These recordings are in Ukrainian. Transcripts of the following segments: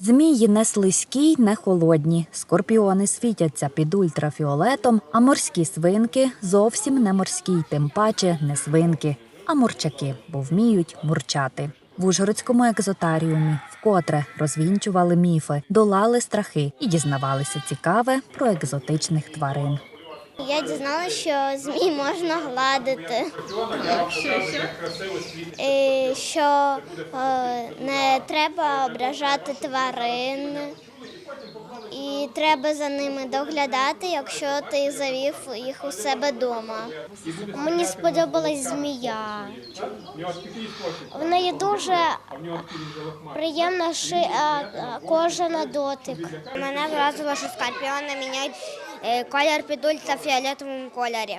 Змії не слизькі, не холодні. Скорпіони світяться під ультрафіолетом, а морські свинки зовсім не морські, тим паче не свинки, а мурчаки, бо вміють мурчати. В Ужгородському екзотаріумі вкотре розвінчували міфи, долали страхи і дізнавалися цікаве про екзотичних тварин. Я дізналася, що змій можна гладити. І що е, не треба ображати тварин. І треба за ними доглядати, якщо ти завів їх у себе вдома. Мені сподобалась змія. В неї дуже приємна ши- а, а, кожа на дотик. Мене вразило, що скорпіони міняють е, колір під ультрафіолетовому кольорі.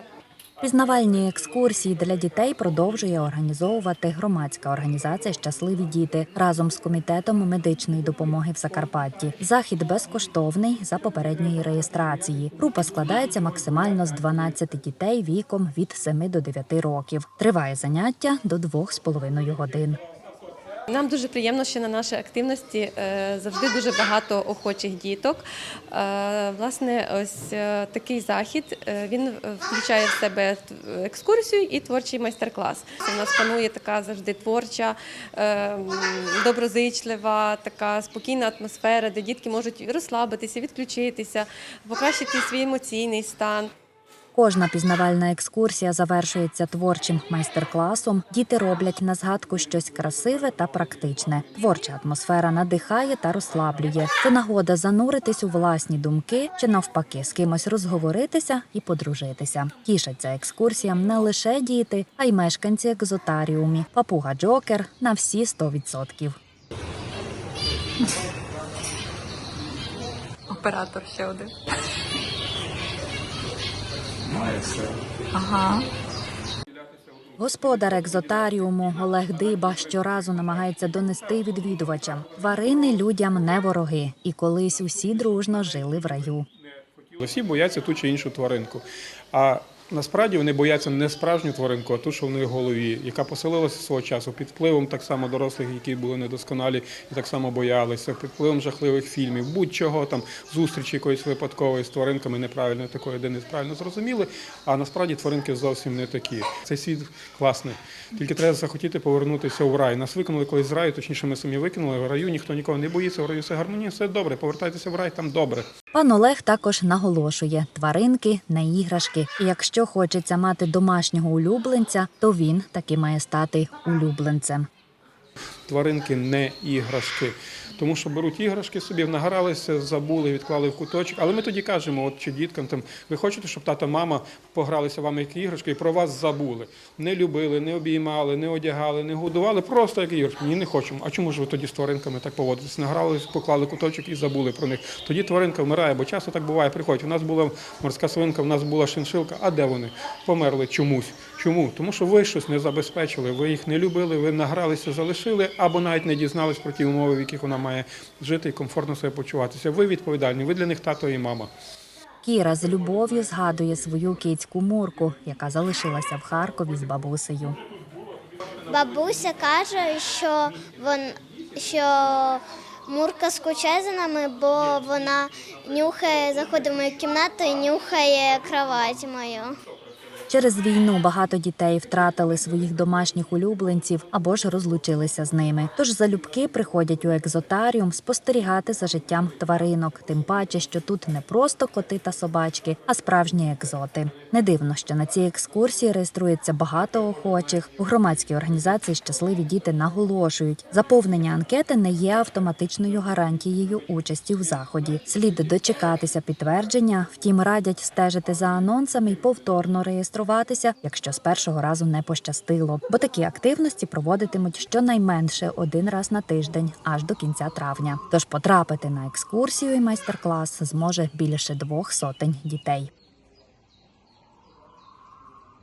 Пізнавальні екскурсії для дітей продовжує організовувати громадська організація Щасливі діти разом з комітетом медичної допомоги в Закарпатті. Захід безкоштовний за попередньої реєстрації. Група складається максимально з 12 дітей віком від 7 до 9 років. Триває заняття до 2,5 годин. Нам дуже приємно, що на нашій активності е, завжди дуже багато охочих діток. Е, Власне, ось е, такий захід він включає в себе екскурсію і творчий майстер-клас. У нас панує така завжди творча, доброзичлива, така спокійна атмосфера, де дітки можуть розслабитися, відключитися, покращити свій емоційний стан. Кожна пізнавальна екскурсія завершується творчим майстер-класом. Діти роблять на згадку щось красиве та практичне. Творча атмосфера надихає та розслаблює. Це нагода зануритись у власні думки чи навпаки з кимось розговоритися і подружитися. Тішаться екскурсіям не лише діти, а й мешканці екзотаріумі. Папуга Джокер на всі 100%. Оператор ще один. Ага. Господар екзотаріуму Олег Диба щоразу намагається донести відвідувачам. Тварини людям не вороги, і колись усі дружно жили в раю. Всі бояться ту чи іншу тваринку. А насправді вони бояться не справжню тваринку, а ту, що в них в голові, яка поселилася свого часу під впливом так само дорослих, які були недосконалі і так само боялися, під впливом жахливих фільмів, будь-чого там зустрічі якоїсь випадкової з тваринками неправильно такої, де неправильно зрозуміли. А насправді тваринки зовсім не такі. Цей світ класний. Тільки треба захотіти повернутися в рай. Нас викинули колись з раю, точніше, ми самі викинули. В раю ніхто нікого не боїться, в раю все гармонія, все добре. Повертайтеся в рай, там добре. Пан Олег також наголошує: тваринки не іграшки. І якщо хочеться мати домашнього улюбленця, то він таки має стати улюбленцем. Тваринки не іграшки. Тому що беруть іграшки собі, награлися, забули, відклали в куточок. Але ми тоді кажемо, от чи діткам там, ви хочете, щоб тата, мама погралися вам як іграшки і про вас забули. Не любили, не обіймали, не одягали, не годували, просто як іграшки. Ні, не хочемо. А чому ж ви тоді з тваринками так поводитесь? Награлися, поклали куточок і забули про них. Тоді тваринка вмирає, бо часто так буває. Приходять. У нас була морська свинка, у нас була шиншилка. А де вони? Померли чомусь. Чому? Тому що ви щось не забезпечили, ви їх не любили, ви награлися, залишили, або навіть не дізнались про ті умови, в яких вона має жити і комфортно себе почуватися. Ви відповідальні, ви для них тато і мама. Кіра з любов'ю згадує свою кицьку Мурку, яка залишилася в Харкові з бабусею. Бабуся каже, що вон що Мурка скучає за нами, бо вона нюхає, заходить в мою кімнату і нюхає кровать мою. Через війну багато дітей втратили своїх домашніх улюбленців або ж розлучилися з ними. Тож залюбки приходять у екзотаріум спостерігати за життям тваринок, тим паче, що тут не просто коти та собачки, а справжні екзоти. Не дивно, що на цій екскурсії реєструється багато охочих. У громадській організації щасливі діти наголошують, заповнення анкети не є автоматичною гарантією участі в заході. Слід дочекатися підтвердження, втім радять стежити за анонсами і повторно реєструватися, якщо з першого разу не пощастило. Бо такі активності проводитимуть щонайменше один раз на тиждень, аж до кінця травня. Тож потрапити на екскурсію і майстер-клас зможе більше двох сотень дітей.